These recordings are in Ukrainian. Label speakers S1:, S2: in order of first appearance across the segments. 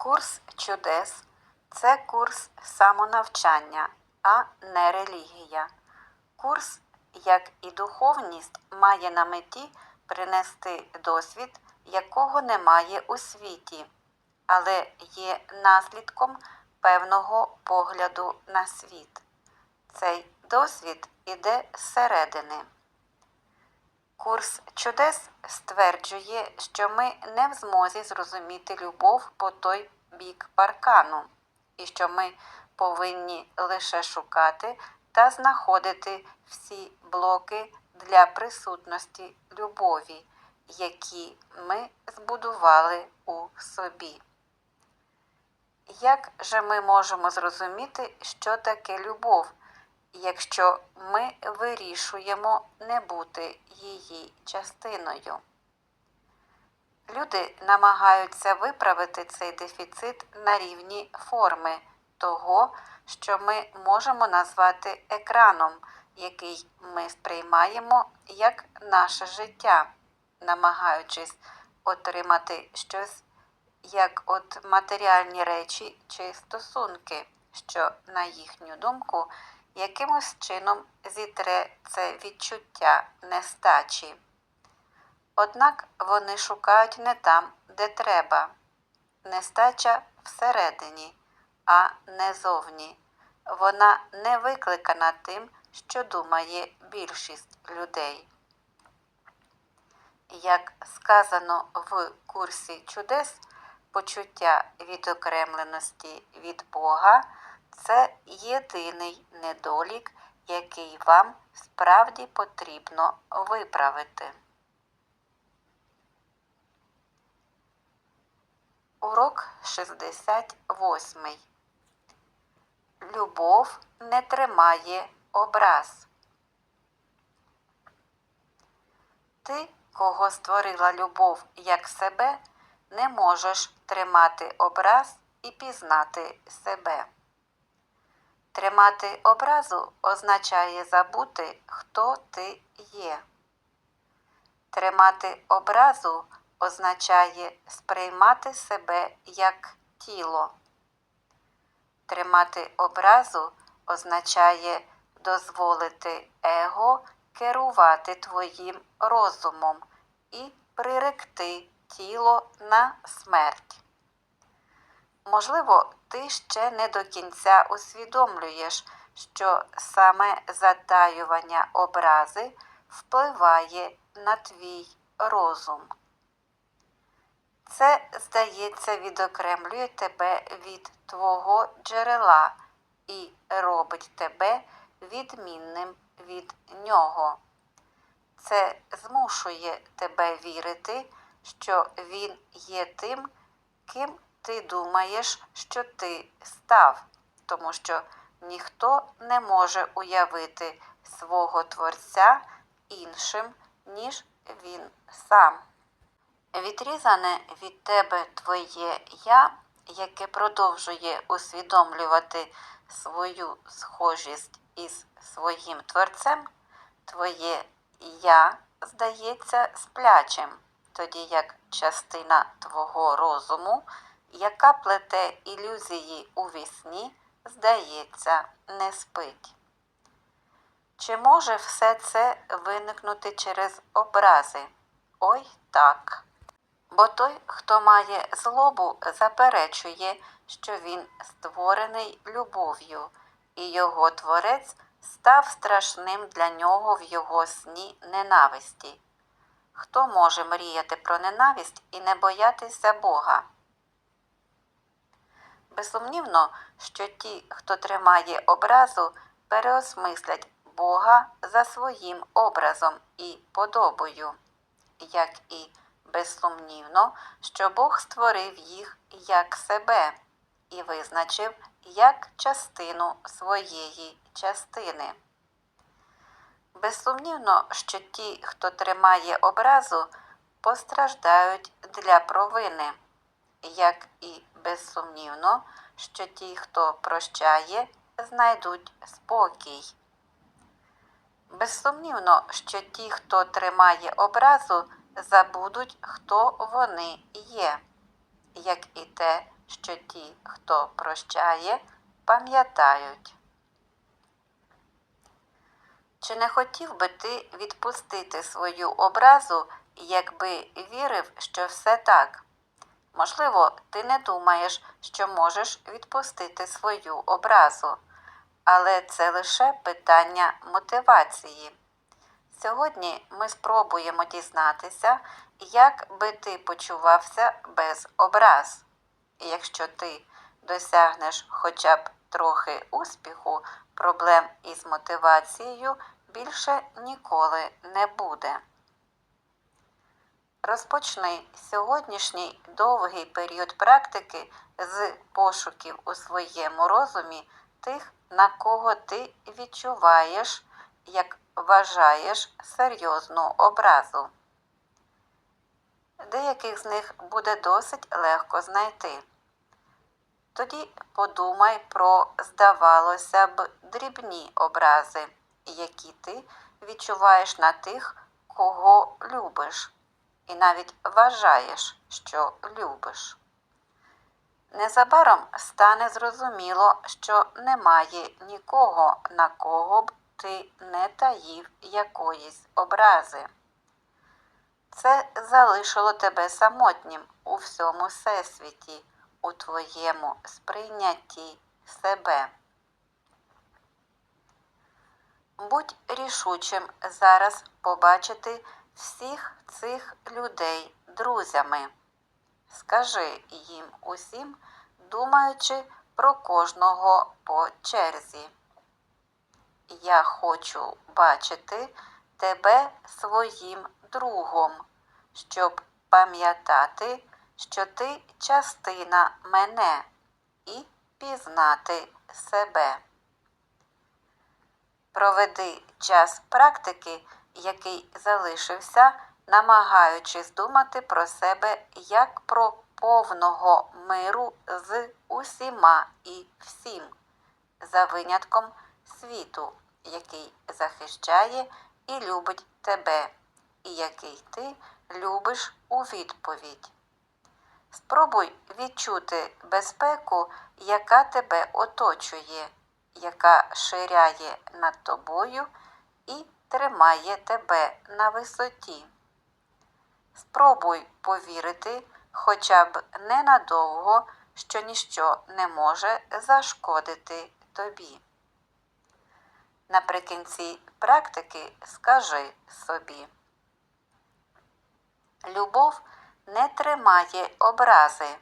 S1: Курс чудес це курс самонавчання, а не релігія. Курс, як і духовність, має на меті принести досвід, якого немає у світі, але є наслідком певного погляду на світ. Цей досвід іде зсередини. Курс чудес стверджує, що ми не в змозі зрозуміти любов по той бік паркану, і що ми повинні лише шукати та знаходити всі блоки для присутності любові, які ми збудували у собі. Як же ми можемо зрозуміти, що таке любов, якщо ми вирішуємо не бути її частиною? Люди намагаються виправити цей дефіцит на рівні форми того, що ми можемо назвати екраном, який ми сприймаємо як наше життя, намагаючись отримати щось як от матеріальні речі чи стосунки, що, на їхню думку, якимось чином зітре це відчуття нестачі. Однак вони шукають не там, де треба. Нестача всередині, а не зовні. Вона не викликана тим, що думає більшість людей. Як сказано в курсі чудес, почуття відокремленості від Бога це єдиний недолік, який вам справді потрібно виправити. Урок 68. Любов не тримає образ. Ти, кого створила любов як себе, не можеш тримати образ і пізнати себе. Тримати образу означає забути, хто ти є. Тримати образу означає сприймати себе як тіло. Тримати образу означає дозволити его керувати твоїм розумом і приректи тіло на смерть. Можливо, ти ще не до кінця усвідомлюєш, що саме затаювання образи впливає на твій розум. Це, здається, відокремлює тебе від твого джерела і робить тебе відмінним від нього. Це змушує тебе вірити, що він є тим, ким ти думаєш, що ти став, тому що ніхто не може уявити свого Творця іншим, ніж він сам. Відрізане від тебе твоє я, яке продовжує усвідомлювати свою схожість із своїм творцем, твоє я здається сплячим, тоді як частина твого розуму, яка плете ілюзії у вісні, здається, не спить. Чи може все це виникнути через образи? Ой так. Бо той, хто має злобу, заперечує, що він створений любов'ю, і його творець став страшним для нього в його сні ненависті. Хто може мріяти про ненависть і не боятися Бога? Безсумнівно, що ті, хто тримає образу, переосмислять Бога за своїм образом і подобою, як і безсумнівно, що Бог створив їх як себе і визначив як частину своєї частини. Безсумнівно, що ті, хто тримає образу, постраждають для провини, як і безсумнівно, що ті, хто прощає, знайдуть спокій. Безсумнівно, що ті, хто тримає образу, забудуть, хто вони є, як і те, що ті, хто прощає, пам'ятають. Чи не хотів би ти відпустити свою образу, якби вірив, що все так? Можливо, ти не думаєш, що можеш відпустити свою образу, але це лише питання мотивації. Сьогодні ми спробуємо дізнатися, як би ти почувався без образ. І якщо ти досягнеш хоча б трохи успіху, проблем із мотивацією більше ніколи не буде. Розпочни сьогоднішній довгий період практики з пошуків у своєму розумі тих, на кого ти відчуваєш, як вважаєш серйозну образу. Деяких з них буде досить легко знайти. Тоді подумай про, здавалося б, дрібні образи, які ти відчуваєш на тих, кого любиш, і навіть вважаєш, що любиш. Незабаром стане зрозуміло, що немає нікого, на кого б ти не таїв якоїсь образи. Це залишило тебе самотнім у всьому всесвіті, у твоєму сприйнятті себе. Будь рішучим зараз побачити всіх цих людей друзями. Скажи їм усім, думаючи про кожного по черзі. Я хочу бачити тебе своїм другом, щоб пам'ятати, що ти частина мене і пізнати себе. Проведи час практики, який залишився, намагаючись думати про себе як про повного миру з усіма і всім, за винятком світу, який захищає і любить тебе, і який ти любиш у відповідь. Спробуй відчути безпеку, яка тебе оточує, яка ширяє над тобою і тримає тебе на висоті. Спробуй повірити хоча б ненадовго, що ніщо не може зашкодити тобі. Наприкінці практики скажи собі. Любов не тримає образи.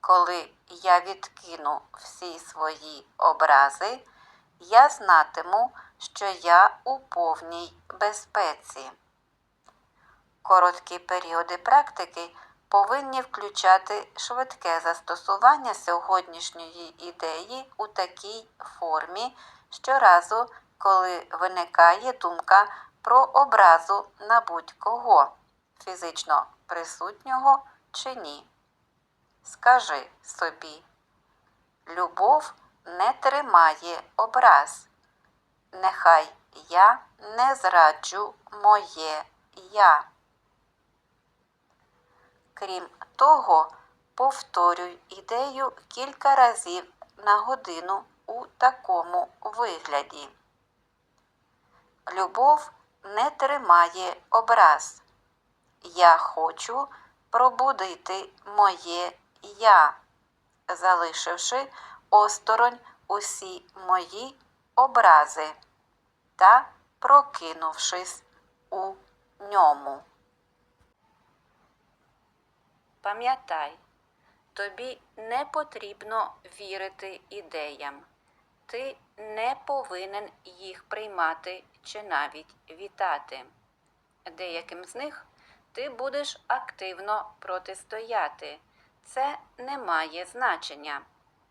S1: Коли я відкину всі свої образи, я знатиму, що я у повній безпеці. Короткі періоди практики повинні включати швидке застосування сьогоднішньої ідеї у такій формі щоразу, коли виникає думка про образу на будь-кого, фізично присутнього чи ні. Скажи собі, любов не тримає образ. Нехай я не зраджу моє я. Крім того, повторюй ідею кілька разів на годину у такому вигляді. Любов не тримає образ. Я хочу пробудити моє я, залишивши осторонь усі мої образи та прокинувшись у ньому. Пам'ятай, тобі не потрібно вірити ідеям. Ти не повинен їх приймати чи навіть вітати. Деяким з них ти будеш активно протистояти. Це не має значення